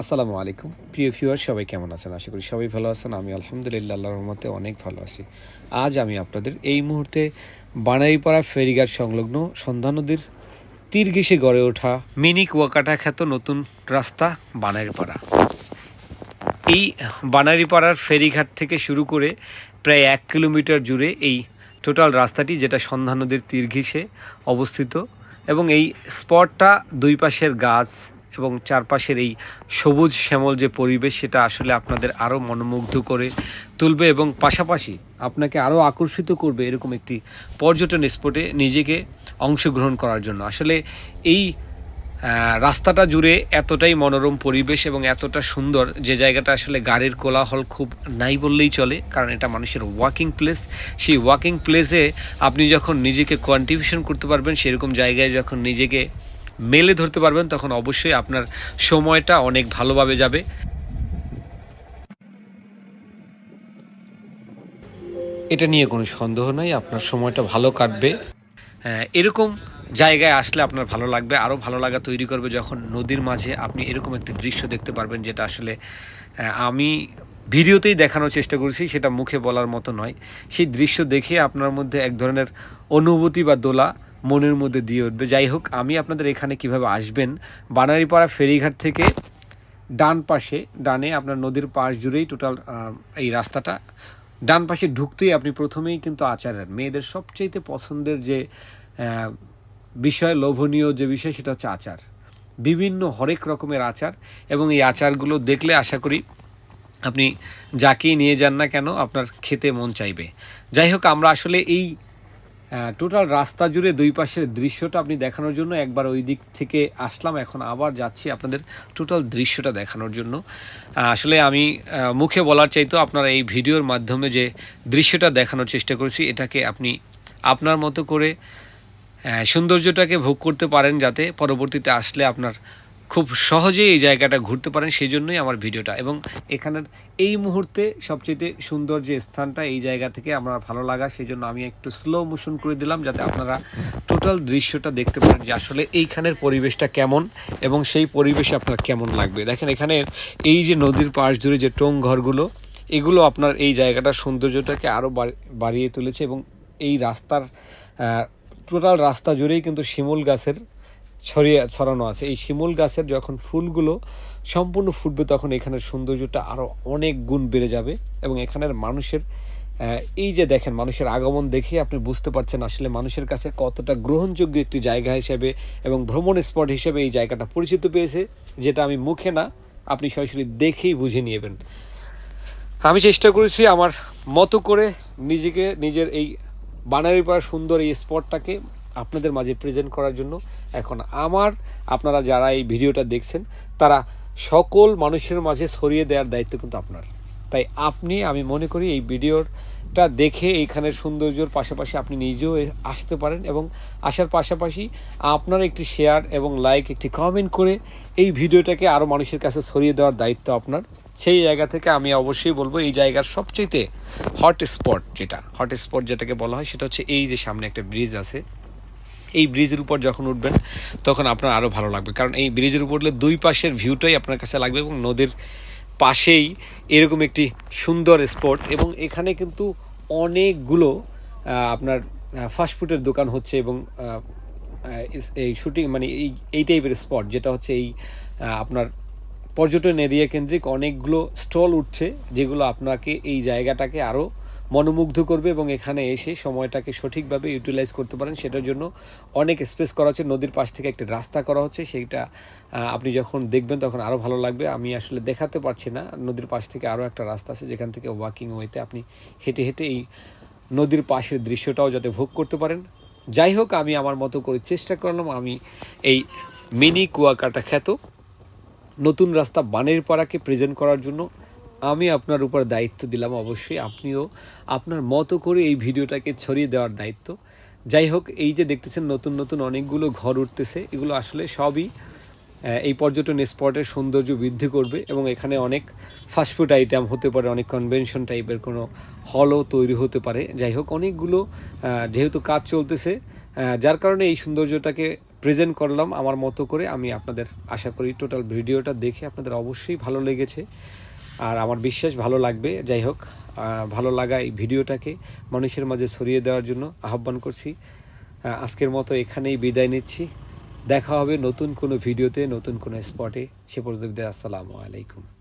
আসসালামু আলাইকুম। প্রিয় ভিউয়ার সবাই কেমন আছেন? আশা করি সবাই ভালো আছেন। আমি আলহামদুলিল্লাহ, আল্লাহর রহমতে অনেক ভালো আছি। আজ আমি আপনাদের এই মুহূর্তে বানাইপাড়া ফেরিঘাট সংলগ্ন সন্ধ্যা নদীর তীর ঘেঁষে গড়ে ওঠা মিনি কুয়াকাটা খ্যাত নতুন রাস্তা বানাইপাড়া। এই বানারিপাড়ার ফেরিঘাট থেকে শুরু করে প্রায় এক কিলোমিটার জুড়ে এই টোটাল রাস্তাটি, যেটা সন্ধ্যা নদীর তীর ঘেঁষে অবস্থিত, এবং এই স্পটটা দুই পাশের গাছ এবং চারপাশের এই সবুজ শ্যামল যে পরিবেশ, সেটা আসলে আপনাদের আরও মনোমুগ্ধ করে তুলবে এবং পাশাপাশি আপনাকে আরও আকর্ষিত করবে এরকম একটি পর্যটন স্পটে নিজেকে অংশগ্রহণ করার জন্য। আসলে এই রাস্তাটা জুড়ে এতটাই মনোরম পরিবেশ এবং এতটা সুন্দর যে জায়গাটা আসলে গাড়ির কোলাহল খুব নাই বললেই চলে, কারণ এটা মানুষের ওয়াকিং প্লেস সেই ওয়াকিং প্লেসে আপনি যখন নিজেকে কোয়ান্টিফিকেশন করতে পারবেন, সেরকম জায়গায় যখন নিজেকে মেলে ধরতে পারবেন তখন অবশ্যই আপনার সময়টা অনেক ভালোভাবে যাবে। এটা নিয়ে কোনো সন্দেহ নাই আপনার সময়টা ভালো কাটবে। হ্যাঁ, এরকম জায়গায় আসলে আপনার ভালো লাগবে আরও ভালো লাগা তৈরি করবে যখন নদীর মাঝে আপনি এরকম একটি দৃশ্য দেখতে পারবেন যেটা আসলে আমি ভিডিওতেই দেখানোর চেষ্টা করেছি সেটা মুখে বলার মতো নয়। সেই দৃশ্য দেখে আপনার মধ্যে এক ধরনের অনুভূতি বা দোলা মনের মধ্যে দিয়ে উঠবে। যাই হোক, আমি আপনাদের এখানে কীভাবে আসবেন, বানারিপাড়া ফেরিঘাট থেকে ডান পাশে, ডানে আপনার নদীর পাশ জুড়েই টোটাল এই রাস্তাটা। ডান পাশে ঢুকতেই আপনি প্রথমেই কিন্তু আচারের, মেয়েদের সবচেয়ে পছন্দের যে বিষয়, লোভনীয় যে বিষয় সেটা হচ্ছে আচার। বিভিন্ন হরেক রকমের আচার এবং এই আচারগুলো দেখলে আশা করি আপনি যাকেই নিয়ে যান না কেন, আপনার খেতে মন চাইবে। যাই হোক, আমরা আসলে এই টোটাল রাস্তা জুড়ে দুই পাশের দৃশ্যটা আপনি দেখানোর জন্য একবার ওই দিক থেকে আসলাম, এখন আবার যাচ্ছি আপনাদের টোটাল দৃশ্যটা দেখানোর জন্য। আসলে আমি মুখে বলার চাইতো আপনারা এই ভিডিওর মাধ্যমে যে দৃশ্যটা দেখানোর চেষ্টা করেছি, এটাকে আপনি আপনার মতো করে সৌন্দর্যটাকে ভোগ করতে পারেন যাতে পরবর্তীতে আসলে আপনার খুব সহজেই এই জায়গাটা ঘুরতে পারেন সেই জন্যই আমার ভিডিওটা। এবং এখানের এই মুহূর্তে সবচেয়ে সুন্দর যে স্থানটা, এই জায়গা থেকে আমার ভালো লাগা সেই জন্য আমি একটু স্লো মোশন করে দিলাম, যাতে আপনারা টোটাল দৃশ্যটা দেখতে পারেন যে আসলে এইখানের পরিবেশটা কেমন, এবং সেই পরিবেশে আপনার কেমন লাগবে। দেখেন এখানে এই যে নদীর পাশ জুড়ে যে টোং ঘরগুলো, এগুলো আপনার এই জায়গাটার সৌন্দর্যটাকে আরও বাড়িয়ে তুলেছে, এবং এই রাস্তার টোটাল রাস্তা জুড়েই কিন্তু শিমুল গাছের ছড়িয়ে ছড়ানো আছে। এই শিমুল গাছের যখন ফুলগুলো সম্পূর্ণ ফুটবে, তখন এখানের সৌন্দর্যটা আরও অনেক গুণ বেড়ে যাবে এবং এখানের মানুষের এই যে দেখেন, মানুষের আগমন দেখে আপনি বুঝতে পারছেন আসলে মানুষের কাছে কতটা গ্রহণযোগ্য একটি জায়গা হিসেবে এবং ভ্রমণ স্পট হিসেবে এই জায়গাটা পরিচিত পেয়েছে, যেটা আমি মুখে না, আপনি সরাসরি দেখেই বুঝে নিয়েবেন আমি চেষ্টা করেছি আমার মতো করে নিজেকে, নিজের এই বানারিপাড়া সুন্দর এই স্পটটাকে আপনাদের মাঝে প্রেজেন্ট করার জন্য। এখন আমার, আপনারা যারা এই ভিডিওটা দেখছেন, তারা সকল মানুষের মাঝে ছড়িয়ে দেওয়ার দায়িত্ব কিন্তু আপনার। তাই আপনি, আমি মনে করি এই ভিডিওটা দেখে এইখানের সৌন্দর্যর পাশাপাশি আপনি নিজেও আসতে পারেন এবং আসার পাশাপাশি আপনার একটি শেয়ার এবং লাইক একটি কমেন্ট করে এই ভিডিওটাকে আরও মানুষের কাছে ছড়িয়ে দেওয়ার দায়িত্ব আপনার। সেই জায়গা থেকে আমি অবশ্যই বলব, এই জায়গার সবচেয়ে হট স্পট যেটা হট স্পট যেটাকে বলা হয়, সেটা হচ্ছে এই যে সামনে একটা ব্রিজ আছে। এই ব্রিজের উপর যখন উঠবেন, তখন আপনার আরও ভালো লাগবে। কারণ এই ব্রিজের উপর উঠলে দুই পাশের ভিউটাই আপনার কাছে লাগবে এবং নদীর পাশেই এরকম একটি সুন্দর স্পট এবং এখানে কিন্তু অনেকগুলো আপনার ফাস্টফুডের দোকান হচ্ছে এবং এই শুটিং মানে এই এই টাইপের স্পট যেটা হচ্ছে এই আপনার পর্যটন এরিয়া কেন্দ্রিক অনেকগুলো স্টল উঠছে যেগুলো আপনাকে এই জায়গাটাকে আরও মনোমুগ্ধ করবে এবং এখানে এসে সময়টাকে সঠিকভাবে ইউটিলাইজ করতে পারেন। সেটার জন্য অনেক স্পেস করা হচ্ছে নদীর পাশ থেকে একটা রাস্তা করা হচ্ছে। সেইটা আপনি যখন দেখবেন তখন আরও ভালো লাগবে। আমি আসলে দেখাতে পারছি না। নদীর পাশ থেকে আরও একটা রাস্তা আছে যেখান থেকে ওয়াকিং ওয়েতে আপনি হেঁটে হেঁটে এই নদীর পাশের দৃশ্যটাও যাতে ভোগ করতে পারেন। যাই হোক, আমি আমার মতো করে চেষ্টা করলাম। আমি এই মিনি কুয়াকাটা খ্যাত। নতুন রাস্তা বানের পাড়াকে প্রেজেন্ট করার জন্য আমি আপনার উপর দায়িত্ব দিলাম অবশ্যই। আপনিও আপনার মতো করে এই ভিডিওটাকে ছড়িয়ে দেওয়ার দায়িত্ব। যাই হোক, এই যে দেখতেছেন নতুন নতুন অনেকগুলো ঘর উঠতেছে, এগুলো আসলে সবই এই পর্যটন স্পটের সৌন্দর্য বৃদ্ধি করবে এবং এখানে অনেক ফাস্টফুড আইটেম হতে পারে, অনেক কনভেনশন টাইপের কোনো হলও তৈরি হতে পারে। যাই হোক, অনেকগুলো যেহেতু কাজ চলতেছে যার কারণে এই সৌন্দর্যটাকে প্রেজেন্ট করলাম আমার মতো করে। আমি আপনাদের আশা করি টোটাল ভিডিওটা দেখে আপনাদের অবশ্যই ভালো লেগেছে। আর আমার বিশ্বাস ভালো লাগবে। যাই হোক ভালো লাগা এই ভিডিওটাকে মানুষের মাঝে ছড়িয়ে দেওয়ার জন্য আহ্বান করছি। আজকের মতো এখানেই বিদায় নিচ্ছি। দেখা হবে নতুন কোনো ভিডিওতে, নতুন কোনো স্পটে সে পর্যন্ত আসসালামু আলাইকুম।